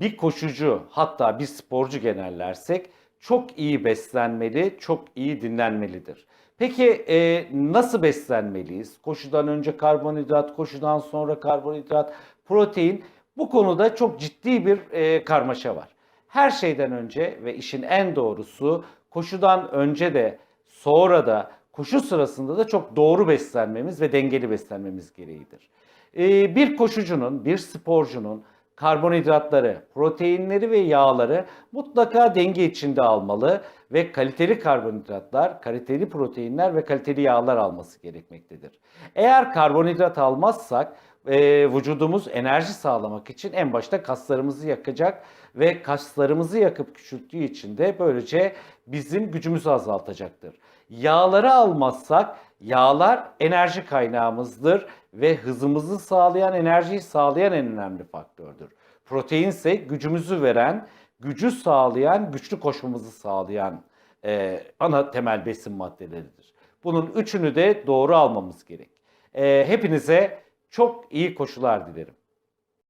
bir koşucu hatta bir sporcu genellersek çok iyi beslenmeli, çok iyi dinlenmelidir. Peki e, nasıl beslenmeliyiz? Koşudan önce karbonhidrat, koşudan sonra karbonhidrat, protein. Bu konuda çok ciddi bir e, karmaşa var. Her şeyden önce ve işin en doğrusu koşudan önce de sonra da koşu sırasında da çok doğru beslenmemiz ve dengeli beslenmemiz gereğidir. Ee, bir koşucunun, bir sporcunun karbonhidratları, proteinleri ve yağları mutlaka denge içinde almalı ve kaliteli karbonhidratlar, kaliteli proteinler ve kaliteli yağlar alması gerekmektedir. Eğer karbonhidrat almazsak e, vücudumuz enerji sağlamak için en başta kaslarımızı yakacak ve kaslarımızı yakıp küçülttüğü için de böylece bizim gücümüzü azaltacaktır. Yağları almazsak yağlar enerji kaynağımızdır ve hızımızı sağlayan, enerjiyi sağlayan en önemli faktördür. Protein ise gücümüzü veren, gücü sağlayan, güçlü koşmamızı sağlayan e, ana temel besin maddeleridir. Bunun üçünü de doğru almamız gerek. E, hepinize çok iyi koşular dilerim.